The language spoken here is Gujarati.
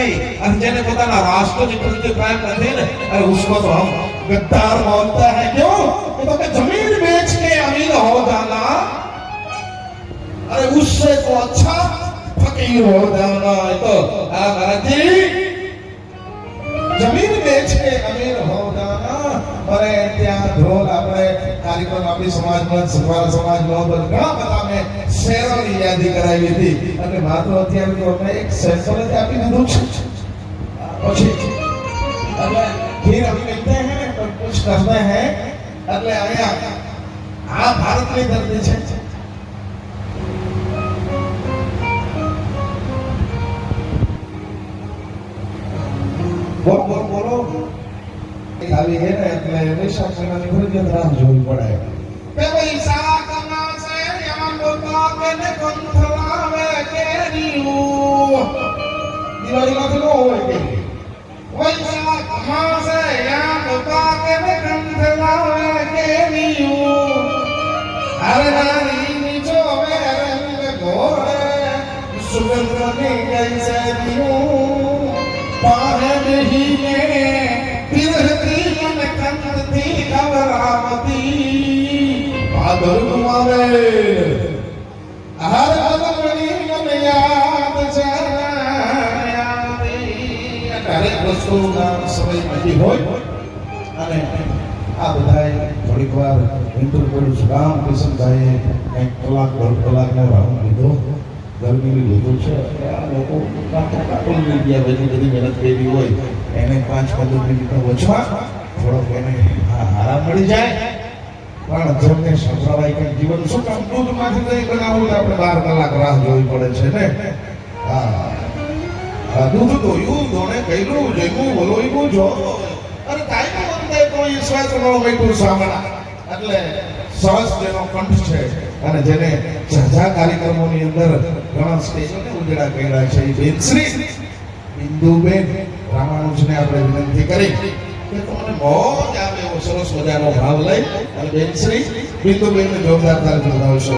નથી અને જેને પોતાના રાષ્ટ્રની પ્રત્યે પ્રેમ નથી ને અરે उसको तो हम गद्दार बोलते हैं क्यों ये तो कि जमीन बेच के अमीर हो जाना अरे उससे तो अच्छा फकीर हो जाना ये तो आ महाराज जी જમીન વેચ કે અમીર હો જાના અરે ત્યાં ઢોલ આપણે કાર્યક્રમ આપણી સમાજમાં સફળ સમાજમાં પણ ઘણા બધા મેં શેરોની યાદી કરાવી હતી અને માત્ર અત્યારે તો અમે એક સેમ્પલ જ આપી દીધું છે પછી એટલે फिर हम कहते हैं तो कुछ करते हैं એટલે અહીંયા આ ભારતની ધરતી છે બોલો બોલો બોલો આવી હે ને એટલે વૈશાખ મહિનાની ફરજિયાત રાહ જોવી પડે કે વૈશાખ માસે યમન બોલતા કે ને કંથલાવે કેરીયું દિવાળીમાં તો ન હોય કે વૈશાખ માસે યમન બોલતા કે ને કંથલાવે કેરીયું અરે નારી નીચો મેરે રંગ ઘોડે સુગંધની જૈસે દિયું પાહે મહીને સમય હોય અને આ બધાએ થોડીક વાર ઇન્ટરવ્યુ રામ કિશનભાઈએ કંઈક કલાક, દોઢ કલાકનો લીધો. ગરમીની લીધું છે આ લોકો કાપડ મીડિયા બધી બધી મહેનત કરી હોય, એને પાંચ પંદર મિનિટ વચવા થોડોક એને આરામ મળી જાય. પણ જેમને સંભળાવાય કે જીવન શું કામ, દૂધમાંથી દહીં બનાવવું તો આપણે બાર કલાક રાહ જોવી પડે છે ને? હા. દૂધ દોયું દોણે કર્યું જમ્યું બોલોયું જો અરે કાંઈ બનતા કોઈ ઈશ્વર નો મીઠું સાંભળા એટલે સરસ તેનો કંઠ છે અને જેને ઝાઝા કાર્યક્રમોની અંદર ઘણા સ્ટેજોને ઉજળા કર્યા છે. એ બેનશ્રી બિંદુબેન રામાનુજને આપણે વિનંતી કરી કે તમને મોજ આવે એવો સરસ મજાનો ભાવ લઈ અને બેનશ્રી બિંદુબેનને જોરદાર તારીફ બતાવશો